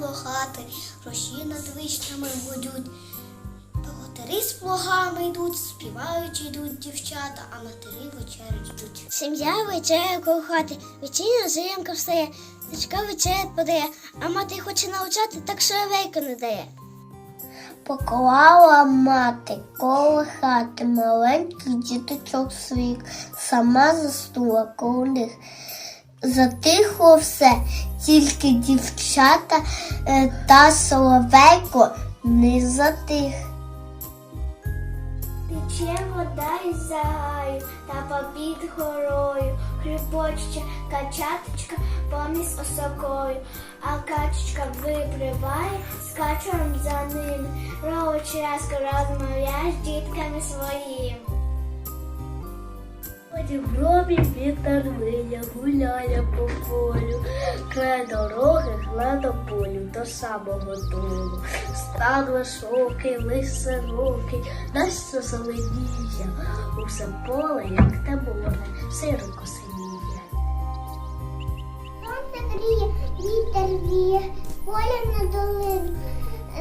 коло хати, рощі над вишнями гудуть. Богатири з плугами йдуть, співаючи йдуть дівчата, а матері вечерять ждуть. Сім'я вечеря коло хати, вечірня зимка встає, дочка вечерять подає, а мати хоче навчати, так шевейка не дає. Поклала мати коло хати маленький діточок свій, сама заснула коло них. Затихло все, тільки дівчата е, та соловейко не затих. Тече вода із загаю та попід горою, хрипоче качаточка поміж осокою, а качечка випливає з качуром за ними, ровочі разко розмовляє з дітками своїми. Потім громі вітер виє, гуляє по полю, край дороги гладо полю до самого долу. Стан високий, лис широкий, Настя зеленіє, усе поле, як те море, сироко синіє. Сонце гріє, вітер віє, поля на долину.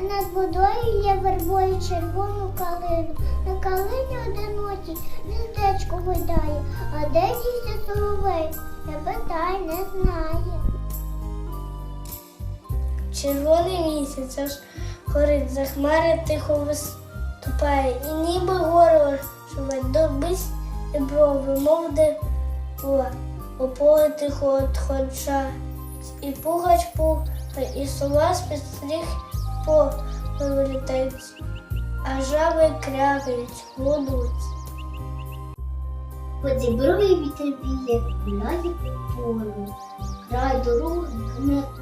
Над водою є вербою червону калину. На калині одинокій гойдає, а де дійся соловей, не питай, не знає. Червоний місяць аж горить, за хмари тихо виступає, і ніби горло живе, добись і брови, мов де була. Тихо отходжа, і пугач пух, і сова з-під стріх по вилітають, а жаби крякають, гудуть. По діброві вітер віє, гуляє полю, край дороги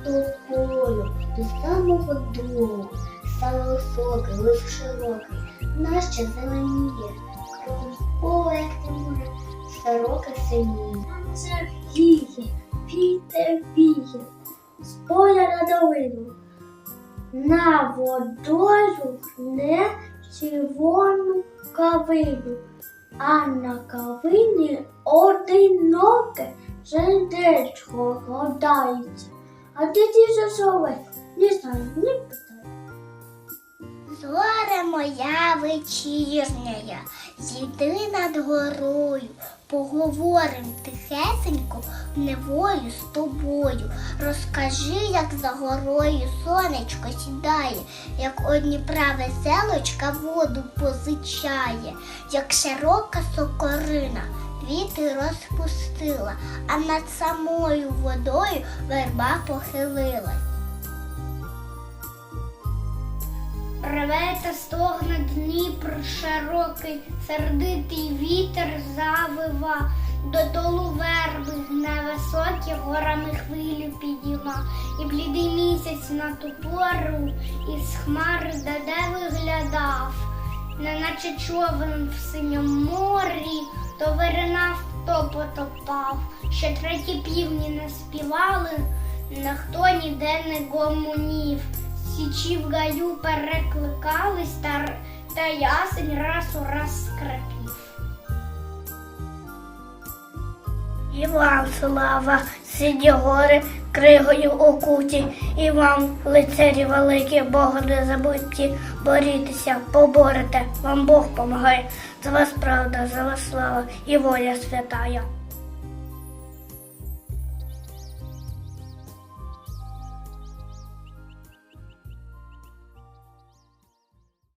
то полю, до самого дому, стало високий, лиш широкий, наще зеленіє, кругом поле, як те море, широке синіє. Сонце віє, вітер віє, з поля на долину. На водою гне червону кавину, а на кавині одиноке жердечко гадається. А де ті засови? Не знаю, не питаю. Зоре моя вечірня, зійди над горою, поговорим тихесенько в неволю з тобою. Розкажи, як за горою сонечко сідає, як одні праве селочка воду позичає, як широка сокорина. Квіти розпустила, а над самою водою верба похилилась. Реве та стогне Дніпр широкий, сердитий вітер завива, додолу верби гне високі горами хвилю підійма, і блідий місяць на ту пору із хмари де виглядав, неначе човен в синьому морі, то виринав, то потопав, ще треті півні не співали, ніхто ніде не гомонів. Січі в гаю перекликались, та, та ясень раз у раз скрипів. І вам слава, сиді гори, кригою окуті, і вам, лицарі великі, Бога не забудьте, борітеся, поборете, вам Бог помагає, за вас правда, за вас слава і воля святая.